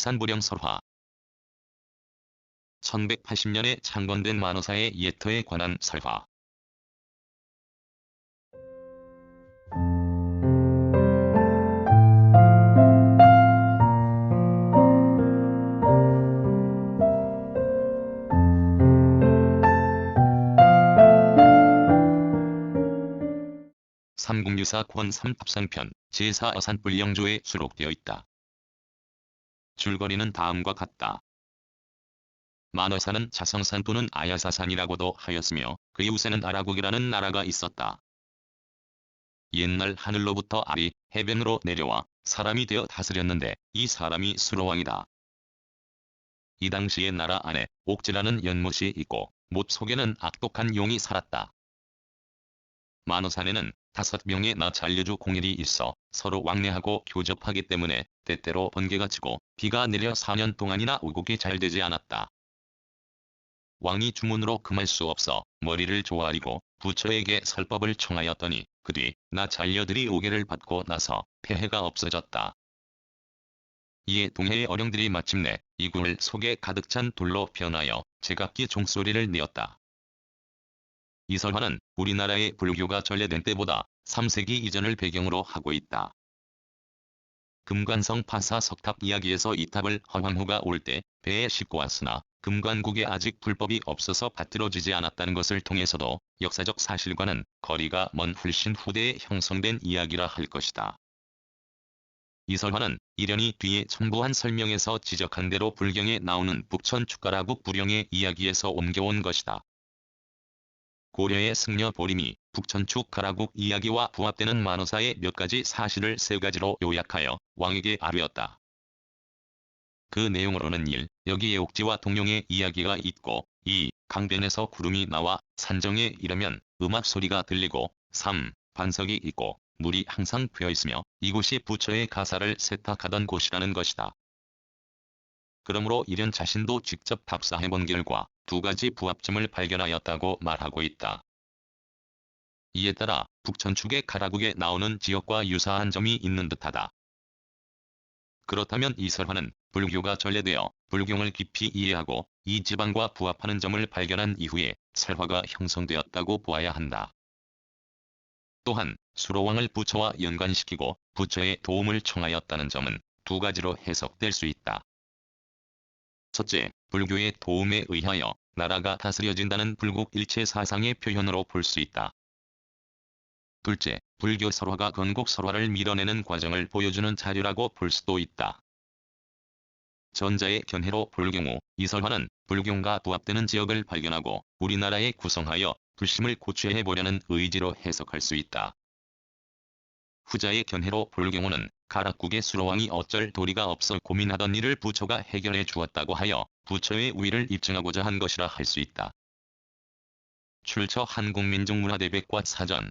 어산부령 설화 1180년에 창건된 만호사의 예터에 관한 설화 삼국유사 권삼탑상편 제4 어산불 영조에 수록되어 있다. 줄거리는 다음과 같다. 만어사는 자성산 또는 아야사산이라고도 하였으며 그 이웃에는 아라국이라는 나라가 있었다. 옛날 하늘로부터 알이 해변으로 내려와 사람이 되어 다스렸는데 이 사람이 수로왕이다. 이 당시의 나라 안에 옥지라는 연못이 있고 못 속에는 악독한 용이 살았다. 만어산에는 다섯 명의 나잔류주 공일이 있어 서로 왕래하고 교접하기 때문에 때때로 번개가 치고 비가 내려 4년 동안이나 오곡이 잘 되지 않았다. 왕이 주문으로 금할 수 없어 머리를 조아리고 부처에게 설법을 청하였더니 그뒤 나잔려들이 오개를 받고 나서 폐해가 없어졌다. 이에 동해의 어령들이 마침내 이굴을 속에 가득 찬 돌로 변하여 제각기 종소리를 내었다. 이 설화는 우리나라의 불교가 전래된 때보다 3세기 이전을 배경으로 하고 있다. 금관성 파사 석탑 이야기에서 이 탑을 허황후가 올 때 배에 싣고 왔으나 금관국에 아직 불법이 없어서 받들어지지 않았다는 것을 통해서도 역사적 사실과는 거리가 먼 훨씬 후대에 형성된 이야기라 할 것이다. 이 설화는 이련이 뒤에 첨부한 설명에서 지적한 대로 불경에 나오는 북천 축가라국 불령의 이야기에서 옮겨온 것이다. 고려의 승려 보림이 북천축 가라국 이야기와 부합되는 만호사의 몇 가지 사실을 세 가지로 요약하여 왕에게 아뢰었다. 그 내용으로는 1. 여기에 옥지와 동룡의 이야기가 있고 2. 강변에서 구름이 나와 산정에 이르면 음악 소리가 들리고 3. 반석이 있고 물이 항상 패어있으며 이곳이 부처의 가사를 세탁하던 곳이라는 것이다. 그러므로 이련 자신도 직접 답사해본 결과 두 가지 부합점을 발견하였다고 말하고 있다. 이에 따라 북천축의 가라국에 나오는 지역과 유사한 점이 있는 듯하다. 그렇다면 이 설화는 불교가 전래되어 불경을 깊이 이해하고 이 지방과 부합하는 점을 발견한 이후에 설화가 형성되었다고 보아야 한다. 또한 수로왕을 부처와 연관시키고 부처의 도움을 청하였다는 점은 두 가지로 해석될 수 있다. 첫째, 불교의 도움에 의하여 나라가 다스려진다는 불국 일체 사상의 표현으로 볼 수 있다. 둘째, 불교 설화가 건국 설화를 밀어내는 과정을 보여주는 자료라고 볼 수도 있다. 전자의 견해로 볼 경우 이 설화는 불경과 부합되는 지역을 발견하고 우리나라에 구성하여 불심을 고취해 보려는 의지로 해석할 수 있다. 후자의 견해로 볼 경우는 가락국의 수로왕이 어쩔 도리가 없어 고민하던 일을 부처가 해결해 주었다고 하여 부처의 우위를 입증하고자 한 것이라 할 수 있다. 출처 한국민족문화대백과 사전